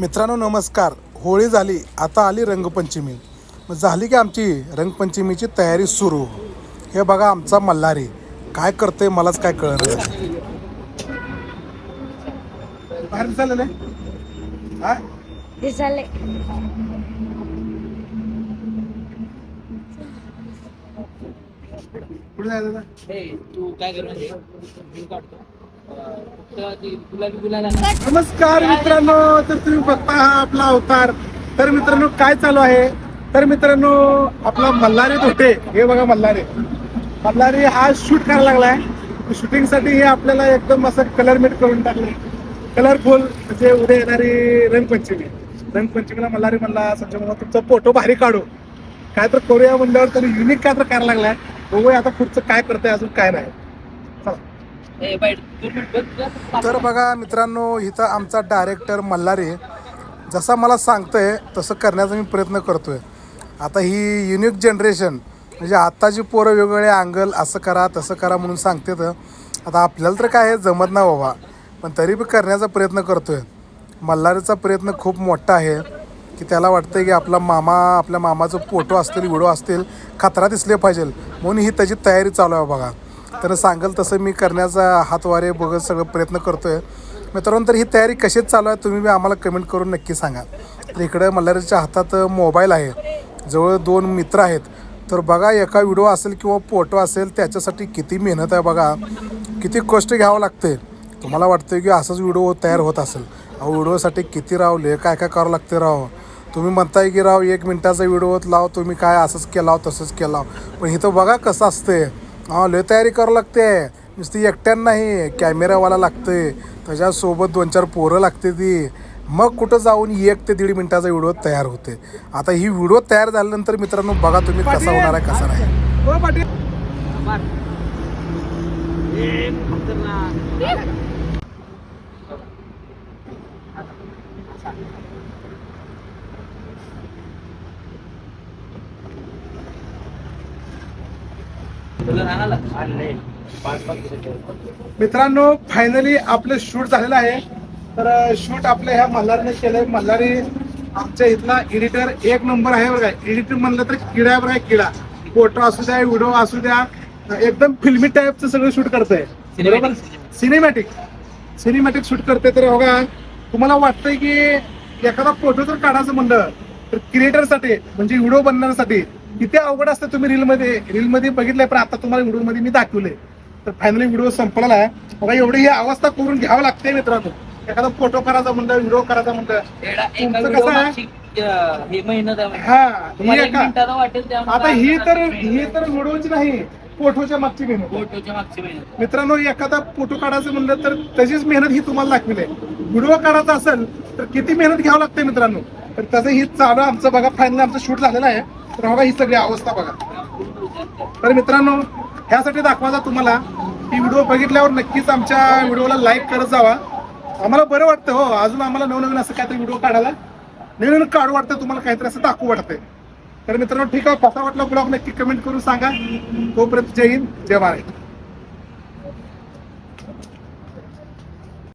मित्रांनो नमस्कार. होळी झाली आता आली रंगपंचमी. मग झाली की आमची रंगपंचमीची तयारी सुरू. हे बघा आमचा मल्हारी. काय करतोय मलाच काय हा? दिसाले कुठे जायचं आता? हे तू काय कर नमस्कार मित्रांनो तर तुम्ही बघता हा आपला अवतार. तर मित्रांनो काय चालू आहे? तर मित्रांनो आपला मल्हारी धोटे. हे बघा मल्हारी. मल्हारी हा शूट करायला लागलाय. शूटिंगसाठी हे आपल्याला एकदम असं कलर मेट करून टाकले कलरफुल म्हणजे उद्या येणारी रंगपंचमी. रंगपंचमीला मल्हारी म्हणला संजय म्हणला तुमचा फोटो भारी काढू. काय तर करूया म्हणल्यावर तरी युनिक काय तर करायला लागलाय. बघूया आता पुढचं काय करतंय अजून काय नाही चला ए बाईट दोन मिनिट बघ तुला तर बघा मित्रांनो इथं आमचा डायरेक्टर मल्हारी जसा मला सांगतोय तसं करण्याचा मी प्रयत्न करतोय. आता ही युनिक जनरेशन म्हणजे आत्ताची पोरं वेगवेगळे अँगल असं करा तसं करा म्हणून सांगते तर आता आपल्याला तर काय जमत नाही बाबा पण तरी बी करण्याचा प्रयत्न करतोय. मल्हारीचा प्रयत्न खूप मोठा आहे की त्याला वाटतं की आपला मामा आपल्या मामाचं फोटो असतील व्हिडिओ असतील खतरा दिसले पाहिजे म्हणून ही त्याची तयारी चालू आहे बघा. तर सांगेल तसं मी करण्याचा हातवारे बघत सगळं प्रयत्न करतोय. मित्रांनो तर ही तयारी कशीच चालू आहे तुम्ही आम्हाला कमेंट करून नक्की सांगा. तर इकडं मल्हारीच्या हातात मोबाईल आहे. जवळ दोन मित्र आहेत. तर बघा एका व्हिडिओ असेल किंवा फोटो असेल त्याच्यासाठी किती मेहनत आहे बघा. किती कष्ट घ्यावं लागते तुम्हाला वाटतं की असंच व्हिडिओ तयार होत असेल. अहो व्हिडिओसाठी किती रावले काय काय करावं लागते राव? तुम्ही म्हणताय की राव एक मिनटाचा व्हिडिओ लाव तुम्ही काय असंच केला तसंच केला पण इथं बघा कसं असते हा लय तयारी करावं लागते. नुसती एकट्यानं नाही कॅमेरावाला लागते. त्याच्यासोबत दोन चार पोरं लागते ती. मग कुठं जाऊन एक ते दीड मिनटाचा व्हिडिओ तयार होते. आता ही व्हिडिओ तयार झाल्यानंतर मित्रांनो बघा तुम्ही कसा होणार आहे कसा नाही. मित्रांनो फायनली आपलं शूट झालेलं आहे. तर शूट आपल्या ह्या मल्हारीने केलंय. मल्हारी आमच्या इथला एडिटर एक नंबर आहे बघा एडिटर म्हणलं तर किडा आहे बघा किडा. फोटो असू द्या व्हिडिओ असू द्या. एकदम फिल्मी टाईपचं सगळं शूट करतंय. बरोबर? सिनेमॅटिक सिनेमॅटिक शूट करते तर बघा तुम्हाला वाटतंय की एखादा फोटो जर काढायचं म्हणलं तर क्रिएटरसाठी म्हणजे व्हिडिओ बनवण्यासाठी किती अवघड असतं तुम्ही रीलमध्ये रीलमध्ये बघितलंय पण आता तुम्हाला व्हिडिओमध्ये मी दाखवलंय. तर फायनली व्हिडिओ संपलेला आहे. बघा एवढी ही अवस्था करून घ्यावं लागते मित्रांनो. एखादा फोटो करायचा म्हणलं व्हिडिओ करायचा म्हणलं हे आता ही तर ही तर व्हिडिओची नाही फोटोच्या मागची मेहनत. फोटोच्या मागची मेहनत. मित्रांनो एखादा फोटो काढायचं म्हणलं तर त्याचीच मेहनत ही तुम्हाला दाखविली आहे. व्हिडिओ काढायचा असेल तर किती मेहनत घ्यावं लागते मित्रांनो? तर त्याचं ही चालू आमचं बघा फायनल आमचं शूट झालेलं आहे. तर बघा ही सगळी अवस्था बघा. तर मित्रांनो ह्यासाठी दाखवायचा तुम्हाला ही व्हिडिओ बघितल्यावर नक्कीच आमच्या व्हिडिओला लाईक करत जावा. आम्हाला बरं वाटतं हो अजून आम्हाला नवनवीन असं काहीतरी व्हिडिओ काढायला. नवीन काढू वाटतं तुम्हाला काहीतरी असं दाखवू वाटतंय. तर मित्रांनो ठीक आहे कसा वाटला ब्लॉग नक्की कमेंट करून सांगा. तोपर्यंत जय हिंद जय महाराष्ट्र.